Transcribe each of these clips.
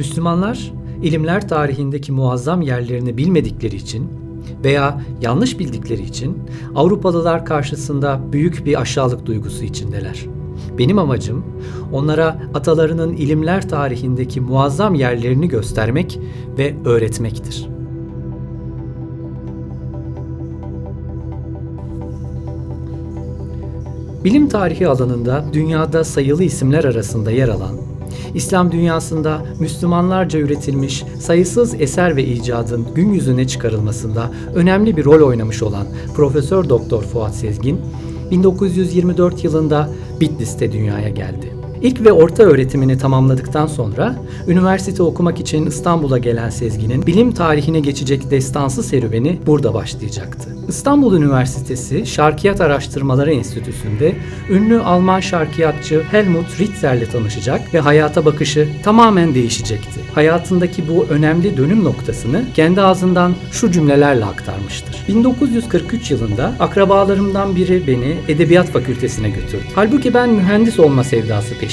Müslümanlar ilimler tarihindeki muazzam yerlerini bilmedikleri için veya yanlış bildikleri için Avrupalılar karşısında büyük bir aşağılık duygusu içindeler. Benim amacım onlara atalarının ilimler tarihindeki muazzam yerlerini göstermek ve öğretmektir. Bilim tarihi alanında dünyada sayılı isimler arasında yer alan, İslam dünyasında Müslümanlarca üretilmiş sayısız eser ve icadın gün yüzüne çıkarılmasında önemli bir rol oynamış olan Profesör Doktor Fuat Sezgin, 1924 yılında Bitlis'te dünyaya geldi. İlk ve orta öğretimini tamamladıktan sonra üniversite okumak için İstanbul'a gelen Sezgin'in bilim tarihine geçecek destansı serüveni burada başlayacaktı. İstanbul Üniversitesi Şarkiyat Araştırmaları Enstitüsü'nde ünlü Alman şarkiyatçı Helmut Ritzer'le tanışacak ve hayata bakışı tamamen değişecekti. Hayatındaki bu önemli dönüm noktasını kendi ağzından şu cümlelerle aktarmıştır. 1943 yılında akrabalarımdan biri beni Edebiyat Fakültesine götürdü. Halbuki ben mühendis olma sevdası peşindeydim.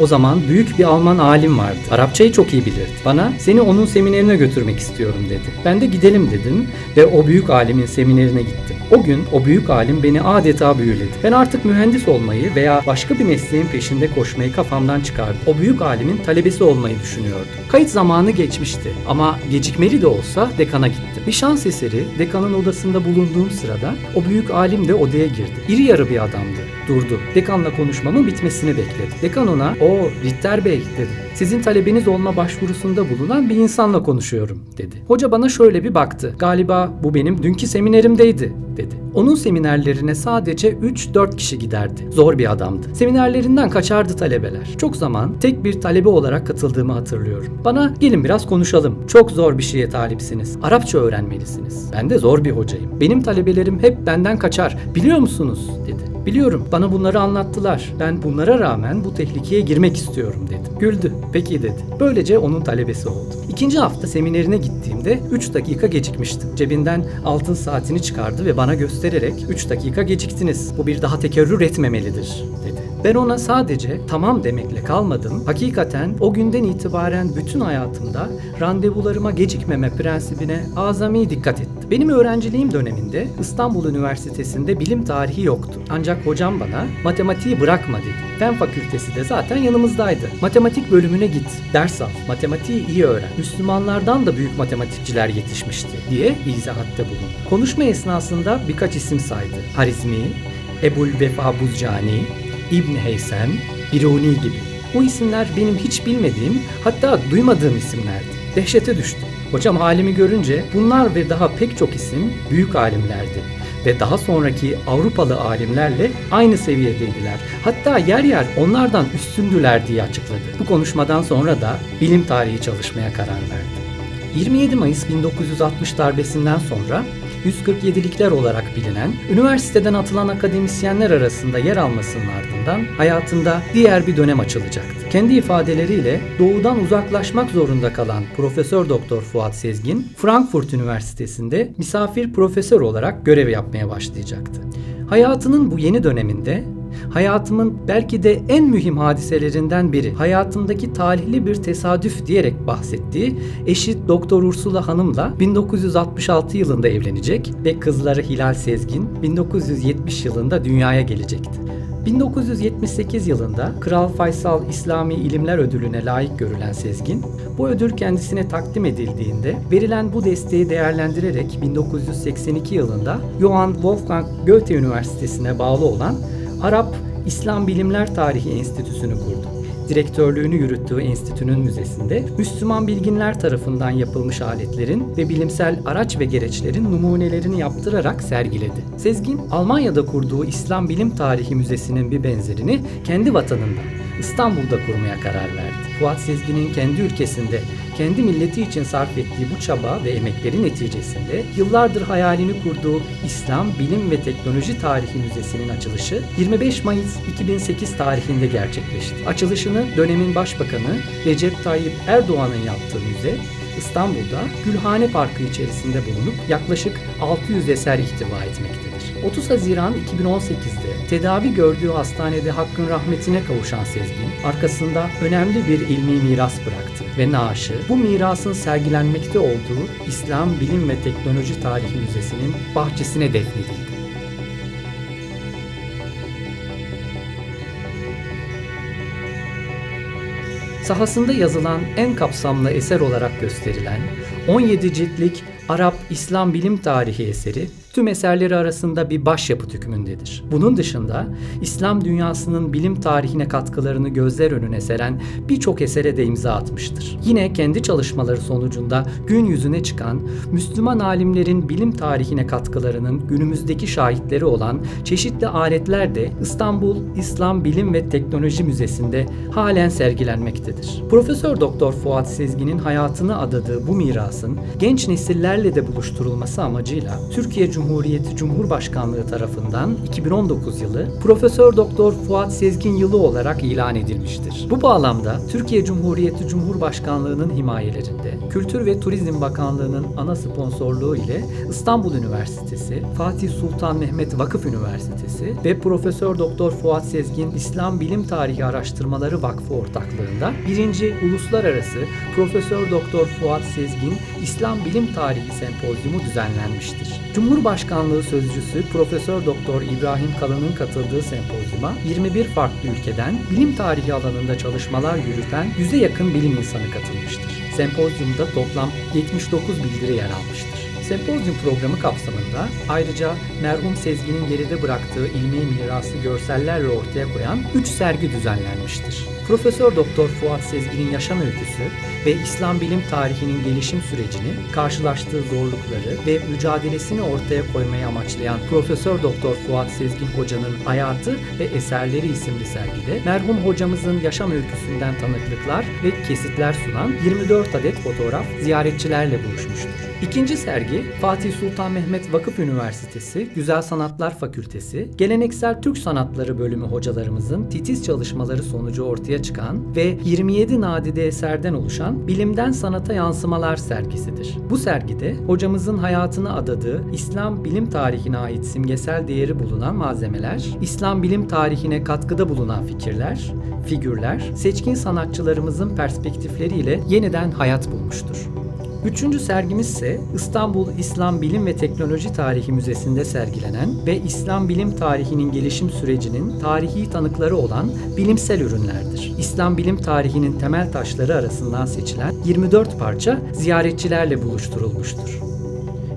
O zaman büyük bir Alman alim vardı. Arapçayı çok iyi bilirdi. Bana seni onun seminerine götürmek istiyorum dedi. Ben de gidelim dedim ve o büyük alimin seminerine gittim. O gün o büyük alim beni adeta büyüledi. Ben artık mühendis olmayı veya başka bir mesleğin peşinde koşmayı kafamdan çıkardım. O büyük alimin talebesi olmayı düşünüyordum. Kayıt zamanı geçmişti ama gecikmeli de olsa dekana gittim. Bir şans eseri dekanın odasında bulunduğum sırada o büyük alim de odaya girdi. İri yarı bir adamdı. Durdu. Dekanla konuşmamın bitmesini bekledi. Dekan ona o Ritter Bey dedi. Sizin talebeniz olma başvurusunda bulunan bir insanla konuşuyorum dedi. Hoca bana şöyle bir baktı. Galiba bu benim dünkü seminerimdeydi dedi. Onun seminerlerine sadece 3-4 kişi giderdi. Zor bir adamdı. Seminerlerinden kaçardı talebeler. Çok zaman tek bir talebe olarak katıldığımı hatırlıyorum. Bana gelin biraz konuşalım. Çok zor bir şeye talipsiniz. Arapça öğrenmelisiniz. Ben de zor bir hocayım. Benim talebelerim hep benden kaçar. Biliyor musunuz? dedi. Biliyorum. Bana bunları anlattılar. Ben bunlara rağmen bu tehlikeye girmek istiyorum dedim. Güldü. Peki dedi. Böylece onun talebesi oldu. İkinci hafta seminerine gittiğimde 3 dakika gecikmiştim. Cebinden altın saatini çıkardı ve bana göstererek 3 dakika geciktiniz. Bu bir daha tekerrür etmemelidir dedi. Ben ona sadece tamam demekle kalmadım. Hakikaten o günden itibaren bütün hayatımda randevularıma gecikmeme prensibine azami dikkat ettim. Benim öğrenciliğim döneminde İstanbul Üniversitesi'nde bilim tarihi yoktu. Ancak hocam bana matematiği bırakma dedi. Fen fakültesi de zaten yanımızdaydı. Matematik bölümüne git, ders al, matematiği iyi öğren. Müslümanlardan da büyük matematikçiler yetişmişti diye izahatte bulundu. Konuşma esnasında birkaç isim saydı. Harizmi, Ebul Vefa Buzcani, İbn Heysem, Biruni gibi. Bu isimler benim hiç bilmediğim, hatta duymadığım isimlerdi. Dehşete düştüm. Hocam halimi görünce bunlar ve daha pek çok isim büyük alimlerdi ve daha sonraki Avrupalı alimlerle aynı seviyedeydiler. Hatta yer yer onlardan üstündüler diye açıkladı. Bu konuşmadan sonra da bilim tarihi çalışmaya karar verdi. 27 Mayıs 1960 darbesinden sonra 147'likler olarak bilinen, üniversiteden atılan akademisyenler arasında yer almasının ardından hayatında diğer bir dönem açılacaktı. Kendi ifadeleriyle doğudan uzaklaşmak zorunda kalan Profesör Doktor Fuat Sezgin, Frankfurt Üniversitesi'nde misafir profesör olarak görev yapmaya başlayacaktı. Hayatının bu yeni döneminde hayatımın belki de en mühim hadiselerinden biri. Hayatımdaki talihli bir tesadüf diyerek bahsettiği eşi Doktor Ursula Hanım'la 1966 yılında evlenecek ve kızları Hilal Sezgin 1970 yılında dünyaya gelecekti. 1978 yılında Kral Faysal İslami İlimler Ödülü'ne layık görülen Sezgin, bu ödül kendisine takdim edildiğinde verilen bu desteği değerlendirerek 1982 yılında Johann Wolfgang Goethe Üniversitesi'ne bağlı olan Arap İslam Bilimler Tarihi Enstitüsü'nü kurdu. Direktörlüğünü yürüttüğü enstitünün müzesinde Müslüman bilginler tarafından yapılmış aletlerin ve bilimsel araç ve gereçlerin numunelerini yaptırarak sergiledi. Sezgin, Almanya'da kurduğu İslam Bilim Tarihi Müzesi'nin bir benzerini kendi vatanında İstanbul'da kurmaya karar verdi. Fuat Sezgin'in kendi ülkesinde kendi milleti için sarf ettiği bu çaba ve emekleri neticesinde yıllardır hayalini kurduğu İslam Bilim ve Teknoloji Tarihi Müzesi'nin açılışı 25 Mayıs 2008 tarihinde gerçekleşti. Açılışını dönemin başbakanı Recep Tayyip Erdoğan'ın yaptığı müze İstanbul'da Gülhane Parkı içerisinde bulunup yaklaşık 600 eser ihtiva etmektedir. 30 Haziran 2018'de tedavi gördüğü hastanede hakkın rahmetine kavuşan Sezgin, arkasında önemli bir ilmi miras bıraktı ve naaşı bu mirasın sergilenmekte olduğu İslam Bilim ve Teknoloji Tarihi Müzesi'nin bahçesine defnedildi. Sahasında yazılan en kapsamlı eser olarak gösterilen 17 ciltlik Arap İslam bilim tarihi eseri tüm eserleri arasında bir başyapıt hükmündedir. Bunun dışında İslam dünyasının bilim tarihine katkılarını gözler önüne seren birçok esere de imza atmıştır. Yine kendi çalışmaları sonucunda gün yüzüne çıkan Müslüman alimlerin bilim tarihine katkılarının günümüzdeki şahitleri olan çeşitli aletler de İstanbul İslam Bilim ve Teknoloji Müzesi'nde halen sergilenmektedir. Profesör Doktor Fuat Sezgin'in hayatını adadığı bu mirasın genç nesillerle de buluşturulması amacıyla Türkiye Cumhuriyeti Cumhurbaşkanlığı tarafından 2019 yılı Profesör Doktor Fuat Sezgin yılı olarak ilan edilmiştir. Bu bağlamda Türkiye Cumhuriyeti Cumhurbaşkanlığının himayelerinde Kültür ve Turizm Bakanlığı'nın ana sponsorluğu ile İstanbul Üniversitesi, Fatih Sultan Mehmet Vakıf Üniversitesi ve Profesör Doktor Fuat Sezgin İslam Bilim Tarihi Araştırmaları Vakfı ortaklığında 1. Uluslararası Profesör Doktor Fuat Sezgin İslam Bilim Tarihi Sempozyumu düzenlenmiştir. Cumhurbaşkanlığı Sözcüsü Profesör Doktor İbrahim Kalın'ın katıldığı sempozyuma 21 farklı ülkeden bilim tarihi alanında çalışmalar yürüten yüze yakın bilim insanı katılmıştır. Sempozyumda toplam 79 bildiri yer almıştır. Sempozyum programı kapsamında ayrıca merhum Sezgin'in geride bıraktığı ilmi mirası görsellerle ortaya koyan 3 sergi düzenlenmiştir. Profesör Doktor Fuat Sezgin'in yaşam öyküsü ve İslam bilim tarihinin gelişim sürecini, karşılaştığı zorlukları ve mücadelesini ortaya koymayı amaçlayan Profesör Doktor Fuat Sezgin Hoca'nın Hayatı ve Eserleri isimli sergide merhum hocamızın yaşam öyküsünden tanıklıklar ve kesitler sunan 24 adet fotoğraf ziyaretçilerle buluşmuştur. İkinci sergi Fatih Sultan Mehmet Vakıf Üniversitesi Güzel Sanatlar Fakültesi Geleneksel Türk Sanatları bölümü hocalarımızın titiz çalışmaları sonucu ortaya çıkan ve 27 nadide eserden oluşan Bilimden Sanata Yansımalar sergisidir. Bu sergide hocamızın hayatını adadığı İslam bilim tarihine ait simgesel değeri bulunan malzemeler, İslam bilim tarihine katkıda bulunan fikirler, figürler, seçkin sanatçılarımızın perspektifleriyle yeniden hayat bulmuştur. Üçüncü sergimiz ise İstanbul İslam Bilim ve Teknoloji Tarihi Müzesi'nde sergilenen ve İslam bilim tarihinin gelişim sürecinin tarihi tanıkları olan bilimsel ürünlerdir. İslam bilim tarihinin temel taşları arasından seçilen 24 parça ziyaretçilerle buluşturulmuştur.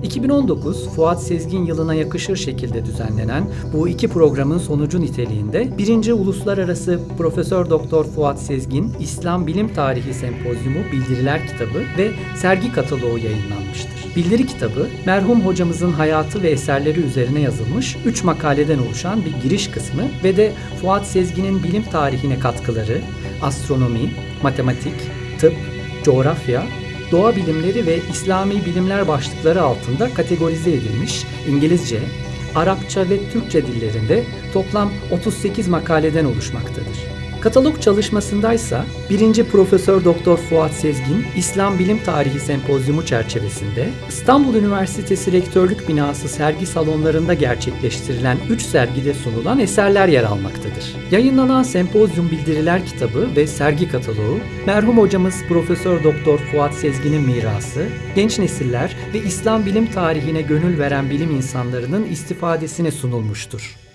2019 Fuat Sezgin yılına yakışır şekilde düzenlenen bu iki programın sonucu niteliğinde 1. Uluslararası Profesör Doktor Fuat Sezgin İslam Bilim Tarihi Sempozyumu Bildiriler kitabı ve sergi kataloğu yayınlanmıştır. Bildiri kitabı merhum hocamızın hayatı ve eserleri üzerine yazılmış 3 makaleden oluşan bir giriş kısmı ve de Fuat Sezgin'in bilim tarihine katkıları, astronomi, matematik, tıp, coğrafya doğa bilimleri ve İslami bilimler başlıkları altında kategorize edilmiş İngilizce, Arapça ve Türkçe dillerinde toplam 38 makaleden oluşmaktadır. Katalog çalışmasındaysa 1. Profesör Doktor Fuat Sezgin İslam Bilim Tarihi Sempozyumu çerçevesinde İstanbul Üniversitesi Rektörlük Binası sergi salonlarında gerçekleştirilen 3 sergide sunulan eserler yer almaktadır. Yayınlanan sempozyum bildiriler kitabı ve sergi kataloğu merhum hocamız Profesör Doktor Fuat Sezgin'in mirası, genç nesiller ve İslam bilim tarihine gönül veren bilim insanlarının istifadesine sunulmuştur.